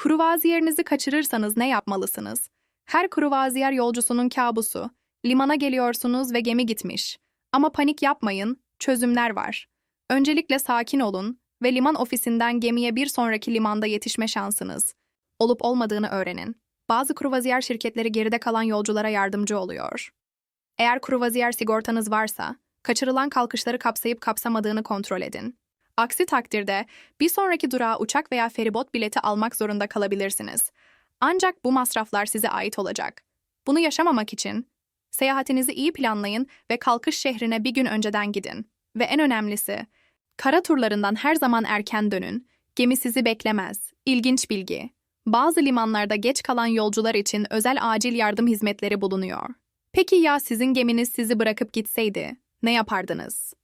Kruvaziyerinizi kaçırırsanız ne yapmalısınız? Her kruvaziyer yolcusunun kabusu. Limana geliyorsunuz ve gemi gitmiş. Ama panik yapmayın, çözümler var. Öncelikle sakin olun ve liman ofisinden gemiye bir sonraki limanda yetişme şansınız. Olup olmadığını öğrenin. Bazı kruvaziyer şirketleri geride kalan yolculara yardımcı oluyor. Eğer kruvaziyer sigortanız varsa, kaçırılan kalkışları kapsayıp kapsamadığını kontrol edin. Aksi takdirde bir sonraki durağa uçak veya feribot bileti almak zorunda kalabilirsiniz. Ancak bu masraflar size ait olacak. Bunu yaşamamak için seyahatinizi iyi planlayın ve kalkış şehrine bir gün önceden gidin. Ve en önemlisi, kara turlarından her zaman erken dönün. Gemi sizi beklemez. İlginç bilgi. Bazı limanlarda geç kalan yolcular için özel acil yardım hizmetleri bulunuyor. Peki ya sizin geminiz sizi bırakıp gitseydi? Ne yapardınız?